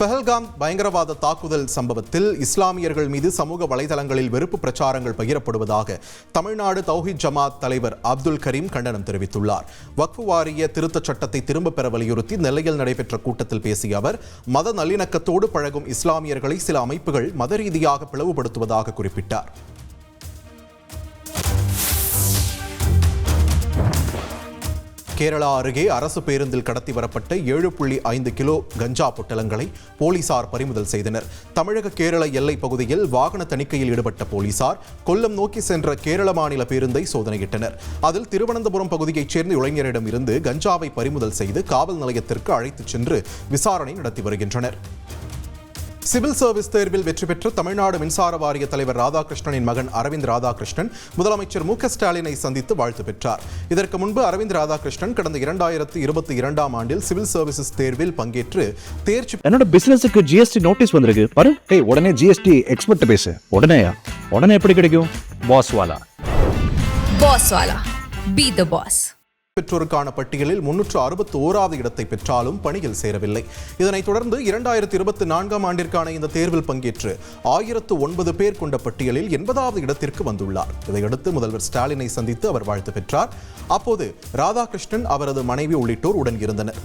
பெஹல்காம் பயங்கரவாத தாக்குதல் சம்பவத்தில் இஸ்லாமியர்கள் மீது சமூக வலைதளங்களில் வெறுப்பு பிரச்சாரங்கள் பகிரப்படுவதாக தமிழ்நாடு தௌஹித் ஜமாத் தலைவர் அப்துல் கரீம் கண்டனம் தெரிவித்துள்ளார். வக்ஃபு வாரிய திருத்தச் சட்டத்தை திரும்பப் பெற வலியுறுத்தி நெல்லையில் நடைபெற்ற கூட்டத்தில் பேசிய அவர் மத நல்லிணக்கத்தோடு பழகும் இஸ்லாமியர்களை சில அமைப்புகள் மத ரீதியாக பிளவுபடுத்துவதாக குறிப்பிட்டார். கேரளா அருகே அரசு பேருந்தில் கடத்தி வரப்பட்ட ஏழு புள்ளி ஐந்து கிலோ கஞ்சா பொட்டலங்களை போலீசார் பறிமுதல் செய்தனர். தமிழக கேரள எல்லைப் பகுதியில் வாகன தணிக்கையில் ஈடுபட்ட போலீசார் கொல்லம் நோக்கி சென்ற கேரள மாநில பேருந்தை சோதனையிட்டனர். அதில் திருவனந்தபுரம் பகுதியைச் சேர்ந்த இளைஞரிடம் இருந்து கஞ்சாவை பறிமுதல் செய்து காவல் நிலையத்திற்கு அழைத்துச் சென்று விசாரணை நடத்தி வருகின்றனர். சிவில் சர்வீஸ் தேர்வில் வெற்றி பெற்ற தமிழ்நாடு மின்சார வாரிய தலைவர் ராதாகிருஷ்ணனின் மகன் அரவிந்த் ராதாகிருஷ்ணன் முதலமைச்சர் மு க ஸ்டாலினை சந்தித்து வாழ்த்து பெற்றார். இதற்கு முன்பு அரவிந்த் ராதாகிருஷ்ணன் கடந்த இரண்டாயிரத்து இருபத்தி இரண்டாம் ஆண்டில் சிவில் சர்வீசஸ் தேர்வில் பங்கேற்று தேர்ச்சி என்னோட பிசினஸுக்கு ஜிஎஸ்டி நோட்டீஸ் வந்திருக்கு. பாரு ஏய் உடனே ஜிஎஸ்டி எக்ஸ்பர்ட் பேசு. உடனேயா? உடனே எப்படி கிடைக்கும்? Boss wala. Boss Wala. Be the boss. பெற்றோருக்கான பட்டியலில் முன்னூற்று அறுபத்தி ஓராவது இடத்தை பெற்றாலும் பணியில் சேரவில்லை. இதனைத் தொடர்ந்து இரண்டாயிரத்தி இருபத்தி நான்காம் ஆண்டிற்கான இந்த தேர்வில் பங்கேற்று ஆயிரத்து ஒன்பது பேர் கொண்ட பட்டியலில் எண்பதாவது இடத்திற்கு வந்துள்ளார். இதையடுத்து முதல்வர் ஸ்டாலினை சந்தித்து அவர் வாழ்த்து பெற்றார். அப்போது ராதாகிருஷ்ணன் அவரது மனைவி உள்ளிட்டோர் உடன் இருந்தனர்.